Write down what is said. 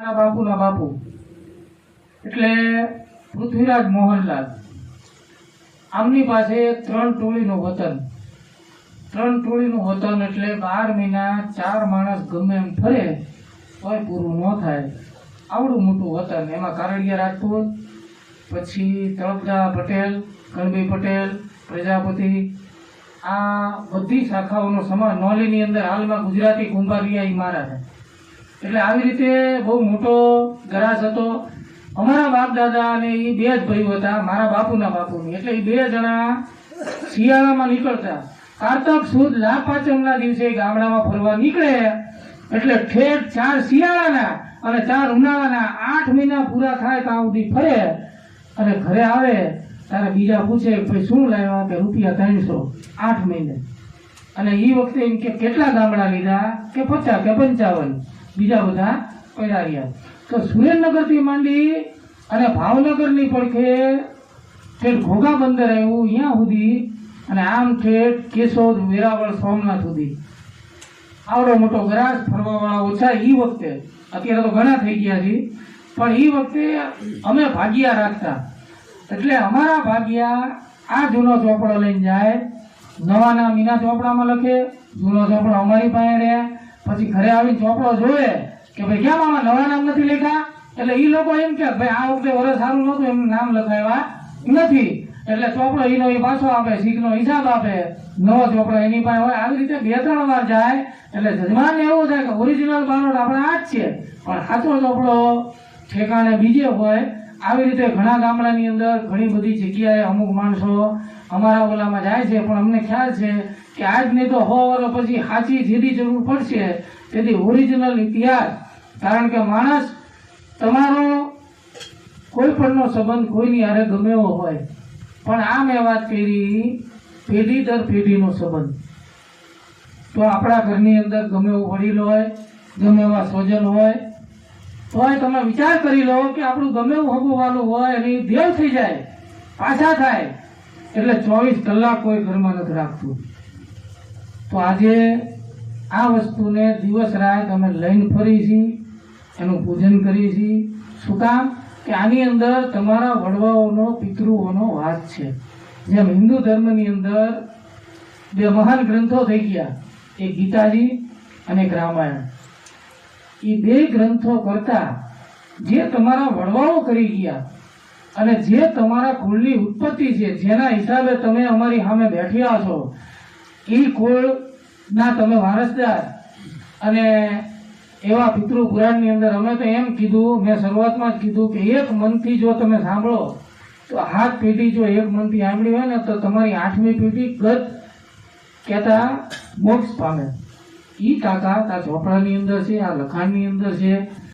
મારા બાપુના બાપુ. એટલે પૃથ્વીરાજ મોહનલાલ. આમની પાસે ત્રણ ટોળીનું વતન. ત્રણ ટોળીનું વતન એટલે બાર મહિના ચાર માણસ ગમે એમ ફરે, તોય પૂરું ન થાય. આવડું મોટું વતન. એમાં કારડિયા રાજપૂત, પછી તળપદા પટેલ કણબી પટેલ, પ્રજાપતિ. આ બધી શાખાઓનો સમાજ નોલીની અંદર હાલમાં ગુજરાતી કુંભારિયા એ મારા છે. એટલે આવી રીતે બહુ મોટો ગરાસ હતો. અમારા બાપ દાદા અને એ બે જ ભાઈઓ હતા, મારા બાપુના બાપુની. એટલે એ બે જણા શિયાળામાં નીકળતા. કારતક સુદ લાભ પાંચમના દિવસે ગામડામાં ફરવા નીકળે. એટલે ઠેર ચાર શિયાળાના અને ચાર ઉનાળાના આઠ મહિના પૂરા થાય ત્યાં સુધી ફરે. અને ઘરે આવે, ત્યારે બીજા પૂછે ભાઈ શું લાવ્યા? કે રૂપિયા ત્રણસો આઠ મહિને. અને એ વખતે એમ કે કેટલા ગામડા લીધા? કે પચાસ, કે પંચાવન. બીજા બધા પડ્યા રહ્યા તો સુરેન્દ્રનગરથી માંડી અને ભાવનગરની પડખે ઠેઠ ઘોઘા બંદર આવ્યું, અહીંયા સુધી અને આમ ઠેઠ કેશોદ, વેરાવળ, સોમનાથ સુધી. આવડો મોટો ગ્રાસ ફરવાવાળા ઓછા એ વખતે, અત્યારે તો ઘણા થઈ ગયા છે, પણ એ વખતે અમે ભાગ્યા રાખતા. એટલે અમારા ભાગ્યા આ જૂનો ચોપડો લઈને જાય, નવાના મીના ચોપડામાં લખે, જૂનો ચોપડો અમારી પાસે રહે પછી ઘરે આવીને ચોપડો જોવે કે ભાઈ કેમ આમાં નવા નામ નથી લખ્યા એટલે એ લોકો એમ કે ભાઈ આ વખતે વરસ સારું નહોતું, એમ નામ લખાવ્યા નથી. એટલે ચોપડો એનો એ પાછો આપે, શીખનો હિસાબ આપે. નવો ચોપડો એની પાસે હોય. આવી રીતે બે ત્રણ વાર જાય. એટલે જજમાનને એવું થાય કે ઓરિજિનલ બારોટ આપણે આ જ છે. પણ સાચો ચોપડો ઠેકાણે બીજે હોય આવી રીતે ઘણા ગામડાની અંદર ઘણી બધી જગ્યાએ અમુક માણસો અમારા ઓલામાં જાય છે, પણ અમને ખ્યાલ છે કે આજ નહીં તો સો પછી સાચી જેથી જરૂર પડશે. તેથી ઓરિજિનલ ઇતિહાસ, કારણ કે માણસ તમારો કોઈ પણનો સંબંધ કોઈની હારે ગમે એવો હોય. પણ આ મેં વાત કરી, પેઢી દર પેઢીનો સંબંધ. તો આપણા ઘરની અંદર ગમે એવો વડીલ હોય, ગમે એવા સ્વજન હોય તોય તમે વિચાર કરી લો કે આપણું ગમે એવું હગુવાલું હોય એની દેવ થઈ જાય, પાછા થાય, એટલે ચોવીસ કલાક કોઈ ઘરમાં નથી રાખતું. તો આજે આ વસ્તુને દિવસ રાત અમે લઈને ફરી છીએ, એનું પૂજન કરીએ છીએ. શું કામ? કે આની અંદર તમારા વડવાઓનો, પિતૃઓનો વાસ છે. જેમ હિન્દુ ધર્મની અંદર બે મહાન ગ્રંથો થઈ ગયા, એક ગીતાજી અને એક રામાયણ. એ બે ગ્રંથો કરતા જે તમારા વડવાઓ કરી ગયા અને જે તમારા કુળની ઉત્પત્તિ છે, જેના હિસાબે તમે અમારી સામે બેઠ્યા છો એ કુળના તમે વારસદાર. અને એવા પિતૃ પુરાણની અંદર અમે તો એમ કીધું, મેં શરૂઆતમાં જ કીધું કે એક મનથી જો તમે સાંભળો, તો હાથ પેઢી જો એક મનથી સાંભળી હોય ને, તો તમારી આઠમી પેઢી ગત કહેતા મોક્ષ પામે. ઈ કાકા તા ચોપડાની અંદર છે આ લખાણની અંદર છે.